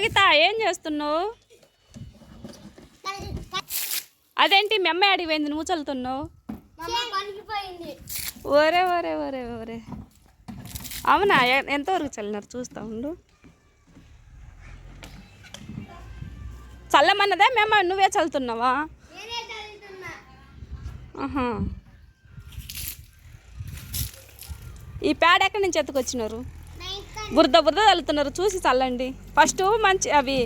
యోగిత ఏం చేస్తున్నావు? అదేంటి మీ అమ్మాయి పోయింది నువ్వు చల్లుతున్నావు? ఒరే ఓరే ఓరే ఓరే ఓరే అవునా ఎంతవరకు చల్లినారు? చూస్తా ఉండు. చల్లమన్నదే మేము నువ్వే చల్లుతున్నావా? ఈ ప్యాడ్ ఎక్కడి నుంచి ఎత్తుకొచ్చినారు? బురద బురద చల్లుతున్నారు చూసి చల్లండి. ఫస్ట్ మంచి అవి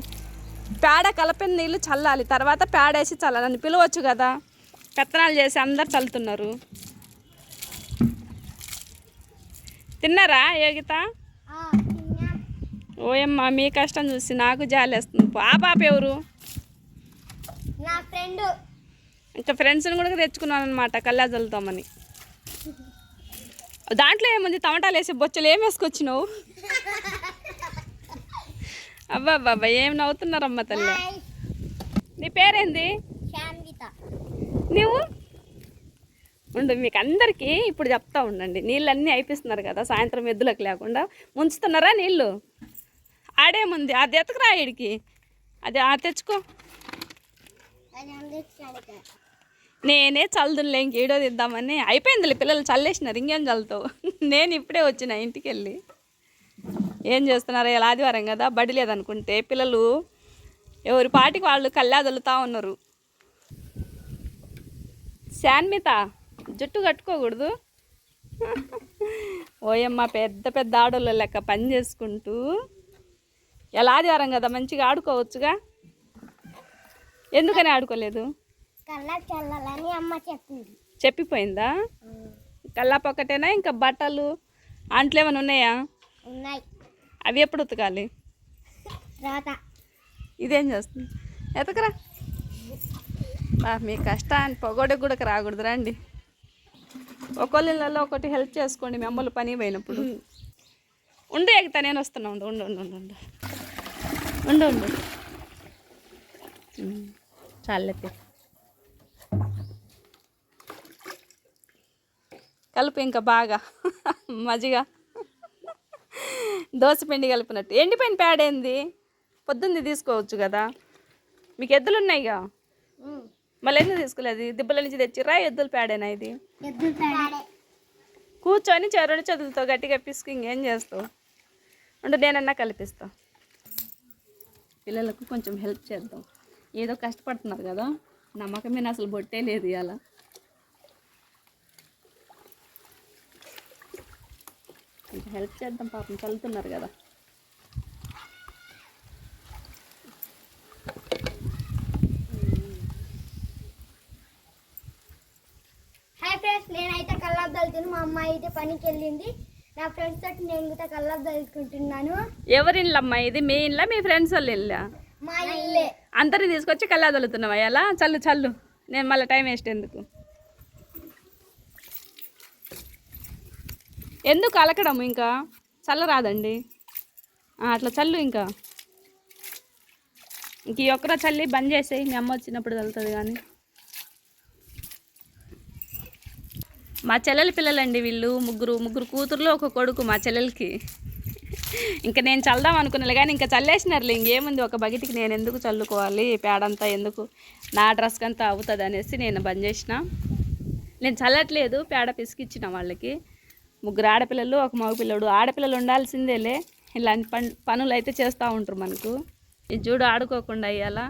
పేడ కలిపిన నీళ్ళు చల్లాలి. తర్వాత పేడ వేసి చల్లాలని పిలవచ్చు కదా. పెత్తనాలు చేసి అందరు చల్లుతున్నారు. తిన్నారా యోగిత ఓయమ్మ మీ కష్టం చూసి నాకు జాలేస్తుంది. ఆ పాప ఎవరు? నా ఫ్రెండ్. ఇంకా ఫ్రెండ్స్ని కూడా తెచ్చుకున్నాను అనమాట కల్లా చల్లుతామని దాంట్లో ఏముంది? టమాటాలు వేసి బొచ్చలు ఏం వేసుకొచ్చినావు? అబ్బా బాబా ఏం నవ్వుతున్నారమ్మ తల్లి? నీ పేరేంది? శాన్విత నీవు ఉండు మీకు అందరికీ ఇప్పుడు చెప్తా ఉండండి. నీళ్ళన్నీ అయిపిస్తున్నారు కదా సాయంత్రం ఎద్దులకు లేకుండా. ముంచుతున్నారా నీళ్ళు? ఆడేముంది? అది ఎతకరా ఈడికి. అది ఆ తెచ్చుకో. నేనే చల్దులే ఇంక ఈడో తిద్దామని. అయిపోయిందిలే పిల్లలు చల్లేసినారు ఇంకేం చల్లుతావు? నేను ఇప్పుడే వచ్చిన ఇంటికి వెళ్ళి ఏం చేస్తున్నారు? ఇలా ఆదివారం కదా బడి లేదనుకుంటే పిల్లలు ఎవరి పాటికి వాళ్ళు కళ్ళాదలుతా ఉన్నారు. శాన్మిత జుట్టు కట్టుకోకూడదు? ఓయమ్మ పెద్ద పెద్ద ఆడోళ్ళ లెక్క పని చేసుకుంటూ. ఎలా ఆదివారం కదా మంచిగా ఆడుకోవచ్చుగా? ఎందుకని ఆడుకోలేదు? చల్లాలని అమ్మ చెప్పింది. చెప్పిపోయిందా? కల్లాపు ఒకటేనా ఇంకా బట్టలు అంట్లు ఏమైనా ఉన్నాయా? ఉన్నాయి. అవి ఎప్పుడు ఉతకాలి? తర్వాత ఇదేం చేస్తుంది? ఎతకరా? బా, మీ కష్టాన్ని పొగొడకు కూడా రాకూడదు రండి. ఒకళ్ళలో ఒకటి హెల్ప్ చేసుకోండి మీ అమ్మలు పని పోయినప్పుడు. ఉండు ఎగుతా నేను వస్తున్నా ఉండు ఉండు ఉండు ఉండు ఉండు. ఉండు ఉండు. చాలే కలుపు ఇంకా బాగా. మజిగా దోశ పిండి కలిపినట్టు. ఎండిపోయిన పేడ ఏంది? పొద్దుంది తీసుకోవచ్చు కదా. మీకు ఎద్దులు ఉన్నాయిగా? మళ్ళీ ఎందుకు తీసుకోలేదు? దిబ్బల నుంచి తెచ్చిర్రా? ఎద్దుల పేడేనా ఇది? కూర్చొని చెరుడు చదువుతో గట్టిగా పిసుకు ఇంకేం చేస్తావు? అంటే నేనన్నా కల్పిస్తా. పిల్లలకు కొంచెం హెల్ప్ చేద్దాం. ఏదో కష్టపడుతున్నారు కదా. నమ్మకం మీద అసలు బొట్టే లేదు ఇవాళ. కొంచెం హెల్ప్ చేద్దాం పాపం చల్లుతున్నారు కదా. హాయ్ ఫ్రెండ్స్ నేనైతే కల్లాపు తలుతున్నాను మా అమ్మాయి అయితే పనికి వెళ్ళింది. నా ఫ్రెండ్స్ తోటి నేను కూడా కల్లాపు తలుచుకుంటున్నాను. ఎవరి ఇల్లమ్మా ఇది? మీ ఇల్లా మీ ఫ్రెండ్స్ వాళ్ళ ఇల్లా మా ఇల్లే. అందరిని తీసుకొచ్చి కల్లా చల్లుతున్నావా ఎలా చల్లు చల్లు. నేను మళ్ళీ టైం వేస్ట్ ఎందుకు? ఎందుకు అలకడం ఇంకా? చల్లరాదండి. అట్లా చల్లు ఇంకా. ఇంక ఈ ఒక్కరో చల్లి బంద్ చేసేయి. మీ అమ్మ వచ్చినప్పుడు చల్లుతుంది కానీ. మా చెల్లెల పిల్లలండి వీళ్ళు. ముగ్గురు ముగ్గురు కూతురులో ఒక కొడుకు మా చెల్లెలకి. ఇంకా నేను చల్దాం అనుకున్నాను కానీ ఇంకా చల్లేసినారులే. ఇంకేముంది? ఒక బకెట్కి నేను ఎందుకు చల్లుకోవాలి? పేడంతా ఎందుకు? నా డ్రెస్కి అంతా అవుతుంది అనేసి నేను బంద్ చేసిన. నేను చల్లట్లేదు పేడ పిసికిచ్చిన వాళ్ళకి. ముగ్గురు ఆడపిల్లలు ఒక మగపిల్లడు. ఆడపిల్లలు ఉండాల్సిందేలే. ఇలాంటి పన్ పనులు అయితే చేస్తూ ఉంటారు మనకు. ఇది చూడు ఆడుకోకుండా అయ్యాల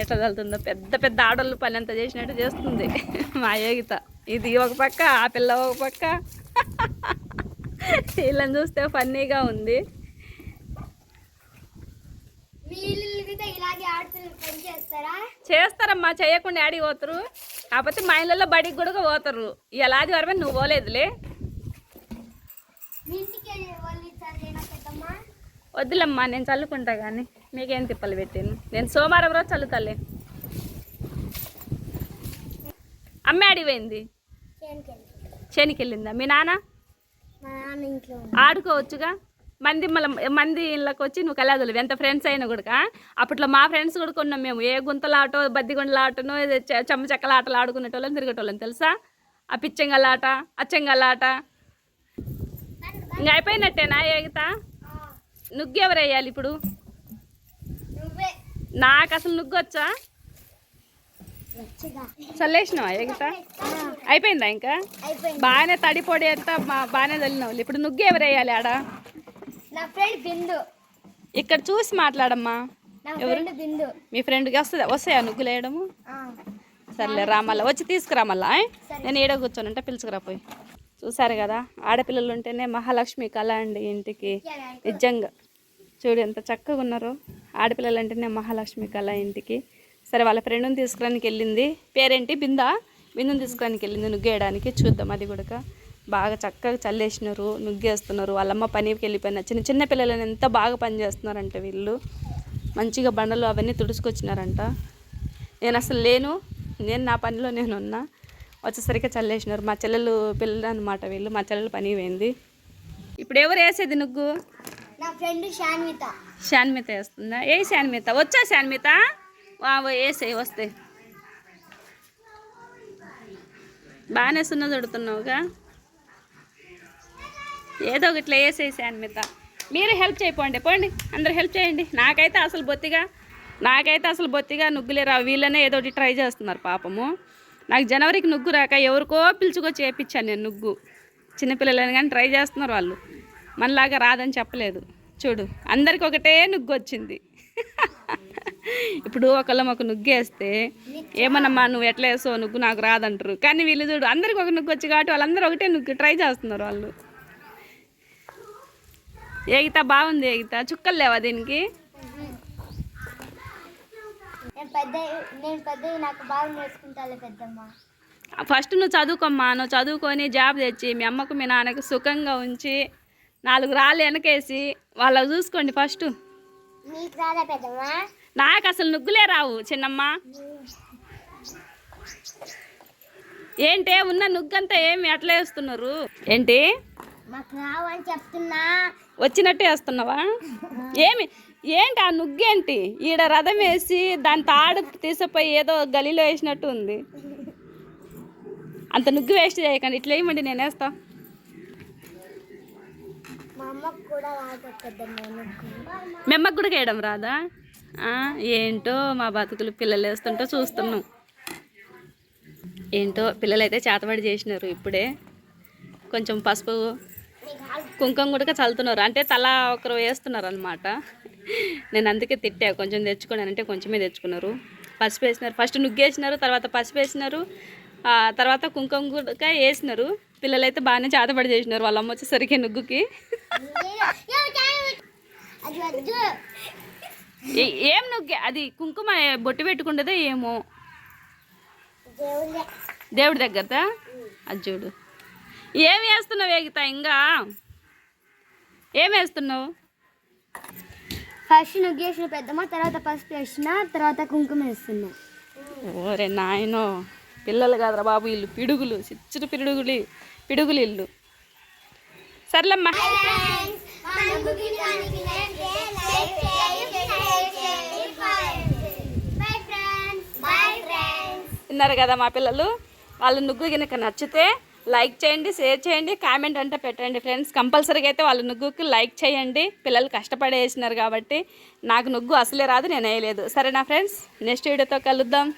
ఎట్లా చల్లుతుందో పెద్ద పెద్ద ఆడోళ్ళు పని అంతా చేసినట్టు చేస్తుంది. మా యోగిత ఇది ఒక పక్క ఆ పిల్ల ఒక పక్క. వీళ్ళని చూస్తే ఫన్నీగా ఉంది. చేస్తారమ్మా చేయకుండా ఆడికి పోతారు కాకపోతే మా ఇళ్ళల్లో బడికి కూడా పోతారు ఇలా ఆదివారమే నువ్వు పోలేదులే. వద్దులమ్మా నేను చల్లుకుంటా కానీ మీకేం తిప్పలు పెట్టాను నేను సోమవారం రోజు చల్లుతాలే. అమ్మ ఆడిపోయింది చేనికి వెళ్ళిందా మీ నాన్న మా నాన్న ఇంట్లో ఉంది. ఆడుకోవచ్చుగా? మంది మళ్ళీ మంది ఇళ్ళకి వచ్చి నువ్వు కలగదు ఎంత ఫ్రెండ్స్ అయినా కూడా అప్పట్లో మా ఫ్రెండ్స్ కూడా కొన్నాం మేము. ఏ గుంతల ఆటో బద్దిగుండల ఆటనో ఏదో చె- చెమ్మ చెక్కల ఆటలు ఆడుకునేటోళ్ళం తిరిగేటోళ్ళం తెలుసా? ఆ పిచ్చంగల్ ఆట అచ్చంగల్ ఆట ఇంకా అయిపోయినట్టేనా ఏగితా నుగ్గెవరు వేయాలి ఇప్పుడు? నాకు అసలు నుగ్గు వచ్చా వచ్చిగా చల్లేసినావా ఎగట అయిపోయిందా ఇంకా? బాగానే తడి పొడి అంతా బాగానే చల్లినావు. ఇప్పుడు నుగ్గు ఎవరు వేయాలి ఆడ? నా ఫ్రెండ్ బిందు. ఇక్కడ చూసి మాట్లాడమ్మా. బిందు. మీ ఫ్రెండ్కి వస్తుంది? వస్తాయా నుగ్గులు వేయడము. సర్లే రా మళ్ళా. వచ్చి తీసుకురా మళ్ళా ఆయ్? సరే. నేను ఏడో కూర్చోనంటే పిలుచుకురా పోయి. చూసారు కదా ఆడపిల్లలు ఉంటేనే మహాలక్ష్మి కళ అండి ఇంటికి. నిజంగా. చూడు ఎంత చక్కగా ఉన్నారు. ఆడపిల్లలు అంటేనే మహాలక్ష్మి కళ ఇంటికి. సరే వాళ్ళ ఫ్రెండ్ని తీసుకురానికి వెళ్ళింది. పేరేంటి? బిందా? బిందుని తీసుకురానికి వెళ్ళింది. నుగ్గేయడానికి చూద్దాం అది కూడా. బాగా చక్కగా చల్లేసినారు నుగ్గేస్తున్నారు. వాళ్ళమ్మ పనికి వెళ్ళిపోయిన చిన్న చిన్న పిల్లలని ఎంత బాగా పని చేస్తున్నారంట వీళ్ళు. మంచిగా బండలు అవన్నీ తుడుచుకొచ్చినారంట. నేను అసలు లేను. నేను నా పనిలో నేను ఉన్నా వచ్చేసరికి చల్లేసినారు. మా చెల్లెలు పిల్లలు అనమాట వీళ్ళు. మా చెల్లెలు పని పోయింది. ఇప్పుడు ఎవరు వేసేది నుగ్గు? నా ఫ్రెండ్ శాన్విత. శాన్మిత వేస్తుందా? ఏ శాన్మిత వచ్చా శాన్మిత వేసే వస్తే. బాగానే సున్న చుడుతున్నావుగా ఏదో ఒకటి వేసే శాన్మిత మీరు హెల్ప్ చేయపోండి పోండి అందరు హెల్ప్ చేయండి. నాకైతే అసలు బొత్తిగా నాకైతే అసలు బొత్తిగా నుగ్గులేరు వీళ్ళనే ఏదో ఒకటి ట్రై చేస్తున్నారు పాపము. నాకు జనవరికి నుగ్గు రాక ఎవరికో పిలుచుకొచ్చి చేపించాను నేను నుగ్గు. చిన్నపిల్లలని కానీ ట్రై చేస్తున్నారు వాళ్ళు. మనలాగా రాదని చెప్పలేదు. చూడు అందరికి ఒకటే నుగ్గు వచ్చింది. ఇప్పుడు ఒకళ్ళం ఒక నుగ్గు వేస్తే ఏమన్నమ్మా నువ్వు ఎట్లా వేసావు నుగ్గు నాకు రాదంటారు. కానీ వీళ్ళు చూడు అందరికి ఒక నుగ్గు వచ్చి కాబట్టి వాళ్ళందరూ ఒకటే నుగ్గు ట్రై చేస్తున్నారు వాళ్ళు. ఏగిత బాగుంది ఏగిత. చుక్కలు లేవా దీనికి? ఫస్ట్ నువ్వు చదువుకోమ్మా నువ్వు చదువుకొని జాబ్ తెచ్చి మీ అమ్మకు మీ నాన్నకు సుఖంగా ఉంచి నాలుగు రాళ్ళు వెనకేసి వాళ్ళ చూసుకోండి ఫస్ట్. నీకు రాదా పెద్దమ్మ? నాకు అసలు నుగ్గులే రావు చిన్నమ్మ. ఏంటే ఉన్న నుగ్గంతా ఏమి అట్లా వేస్తున్నారు? ఏంటి? వచ్చినట్టు వేస్తున్నావా? ఏమి ఏంటి ఆ నుగ్గేంటి? ఈడ రథం వేసి దాని తాడు తీసిపోయి ఏదో గలీలో వేసినట్టు ఉంది. అంత నుగ్గు వేస్ట్ చేయకండి ఇట్లా వేయమండి నేను వేస్తా. మెమ్మకు కూడా వేయడం రాదా? ఏంటో మా బతుకులు పిల్లలు వేస్తుంటో చూస్తున్నాం. ఏంటో పిల్లలు అయితే చేతబడి చేసినారు ఇప్పుడే. కొంచెం పసుపు కుంకుమ కూడా చల్లుతున్నారు. అంటే తల ఒకరు వేస్తున్నారు అనమాట నేను అందుకే తిట్టా కొంచెం తెచ్చుకున్నాను అంటే కొంచెమే తెచ్చుకున్నారు. పసుపు వేసినారు. ఫస్ట్ నుగ్గేసినారు తర్వాత పసుపు వేసినారు. తర్వాత కుంకుమ కూడా వేసినారు. పిల్లలైతే బాగానే చేతబడి చేసినారు వాళ్ళమ్మ వచ్చేసరికి నుగ్గుకి. ఏ- నుగ్గే అది కుంకుమ బొట్టు పెట్టుకుంటుందో ఏమో. దేవుడి. దగ్గరదా? అది చూడు. ఏం వేస్తున్నావు వేగిత ఇంకా ఏం వేస్తున్నావు? ఫస్ట్ నువ్వు వేసిన పెద్దమ్మ తర్వాత పసుపు వేసిన తర్వాత కుంకుమ వేస్తున్నా. ఓరే నాయనో పిల్లలు కాదురా బాబు ఇల్లు పిడుగులు చిచ్చుడు పిడుగులు పిడుగులు ఇల్లు. సర్లమ్మా విన్నారు కదా మా పిల్లలు. వాళ్ళ నుగ్గు కనుక నచ్చితే లైక్ చేయండి షేర్ చేయండి కామెంట్ అంటే పెట్టండి ఫ్రెండ్స్. కంపల్సరీగా అయితే వాళ్ళ నుగ్గుకి లైక్ చేయండి. పిల్లలు కష్టపడేసినారు కాబట్టి నాకు నుగ్గు అసలే రాదు నేను వేయలేదు. సరేనా ఫ్రెండ్స్? నెక్స్ట్ వీడియోతో కలుద్దాం.